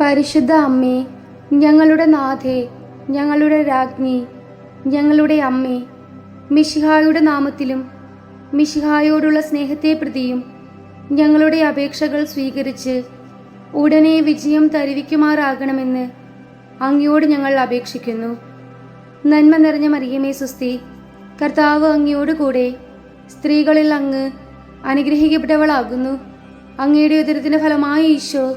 പരിശുദ്ധ അമ്മേ ഞങ്ങളുടെ നാഥേ ഞങ്ങളുടെ രാജ്ഞി ഞങ്ങളുടെ അമ്മേ മിഷിഹായുടെ നാമത്തിലും മിഷിഹായോടുള്ള സ്നേഹത്തെ പ്രതിയും ഞങ്ങളുടെ അപേക്ഷകൾ സ്വീകരിച്ച് ഉടനെ വിജയം തരുവിക്കുമാറാകണമെന്ന് അങ്ങയോട് ഞങ്ങൾ അപേക്ഷിക്കുന്നു. നന്മ നിറഞ്ഞ മറിയമേ സുസ്തി കർത്താവ് അങ്ങയോട് കൂടെ സ്ത്രീകളിൽ അങ്ങ് അനുഗ്രഹിക്കപ്പെട്ടവളാകുന്നു. അങ്ങയുടെ ഉദരത്തിന്റെ ഫലമായ ഈശോ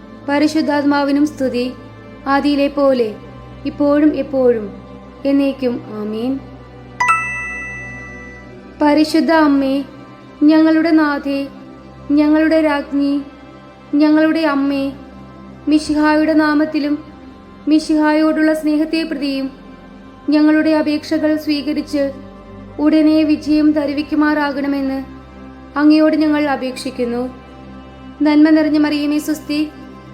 പരിശുദ്ധാത്മാവിനും സ്തുതി. ആദിയിലെ പോലെ ഇപ്പോഴും എപ്പോഴും എന്നേക്കും ആമീൻ. പരിശുദ്ധ അമ്മേ ഞങ്ങളുടെ നാഥേ ഞങ്ങളുടെ രാജ്ഞി ഞങ്ങളുടെ അമ്മേ മിഷിഹായുടെ നാമത്തിലും മിഷിഹായോടുള്ള സ്നേഹത്തെ പ്രതിയും ഞങ്ങളുടെ അപേക്ഷകൾ സ്വീകരിച്ച് ഉടനെ വിജയം തരുവിക്കുമാറാകണമെന്ന് അങ്ങയോട് ഞങ്ങൾ അപേക്ഷിക്കുന്നു. നന്മ നിറഞ്ഞ മറിയമേ സുസ്തി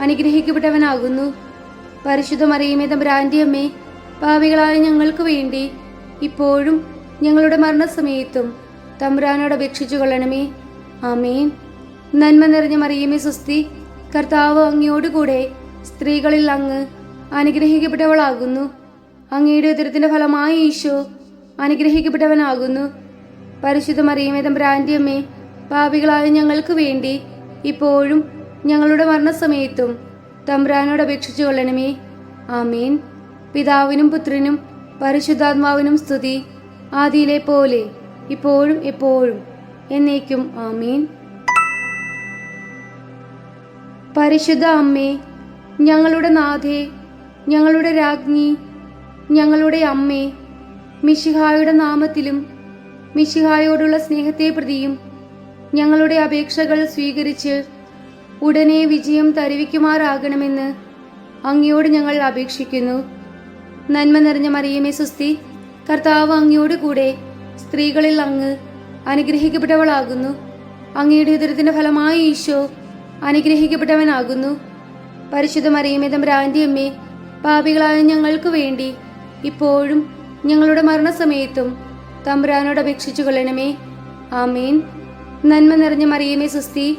അനുഗ്രഹിക്കപ്പെട്ടവനാകുന്നു. പരിശുദ്ധ മറിയമേ തമ്പുരാന്റെ പാവികളായ ഞങ്ങൾക്ക് വേണ്ടി ഇപ്പോഴും ഞങ്ങളുടെ മരണസമയത്തും തമ്പുരാനോട് അപേക്ഷിച്ചു കൊള്ളണമേ. ആമേൻ. നന്മ നിറഞ്ഞ മറിയമേ സുസ്തി കർത്താവ് അങ്ങയോടുകൂടെ സ്ത്രീകളിൽ അങ്ങ് അനുഗ്രഹിക്കപ്പെട്ടവളാകുന്നു. അങ്ങയുടെ ഉദരത്തിന്റെ ഫലമായ ഈശോ അനുഗ്രഹിക്കപ്പെട്ടവനാകുന്നു. പരിശുദ്ധ മറിയമേ അമ്മേ പാപികളായ ഞങ്ങൾക്ക് വേണ്ടി ഇപ്പോഴും ഞങ്ങളുടെ മരണസമയത്തും തമ്പ്രാനോട് അപേക്ഷിച്ചു കൊള്ളണമേ. ആമീൻ. പിതാവിനും പുത്രനും പരിശുദ്ധാത്മാവിനും സ്തുതി ആദിയിലെ പോലെ ഇപ്പോഴും എപ്പോഴും എന്നേക്കും ആമീൻ. പരിശുദ്ധ അമ്മേ ഞങ്ങളുടെ നാഥേ ഞങ്ങളുടെ രാജ്ഞി ഞങ്ങളുടെ അമ്മേ മിഷിഹായുടെ നാമത്തിലും മിഷിഹായോടുള്ള സ്നേഹത്തെ പ്രതിയും ഞങ്ങളുടെ അപേക്ഷകൾ സ്വീകരിച്ച് ഉടനെ വിജയം തരുവിക്കുമാറാകണമെന്ന് അങ്ങയോട് ഞങ്ങൾ അപേക്ഷിക്കുന്നു. നന്മ നിറഞ്ഞ മറിയമേ സുസ്തി കർത്താവ് അങ്ങയോട് കൂടെ സ്ത്രീകളിൽ അങ്ങ് അനുഗ്രഹിക്കപ്പെട്ടവളാകുന്നു. അങ്ങയുടെ ഉദരത്തിന്റെ ഫലമായി ഈശോ അനുഗ്രഹിക്കപ്പെട്ടവനാകുന്നു. പരിശുദ്ധ മറിയമേ ഭ്രാന്തി അമ്മേ പാപികളായ ഞങ്ങൾക്ക് വേണ്ടി ഇപ്പോഴും ഞങ്ങളുടെ മരണസമയത്തും തമ്പുരാനോട് അപേക്ഷിച്ചു കൊള്ളണമേ ആമേൻ. നന്മ നിറഞ്ഞ മറിയമേ സുസ്തി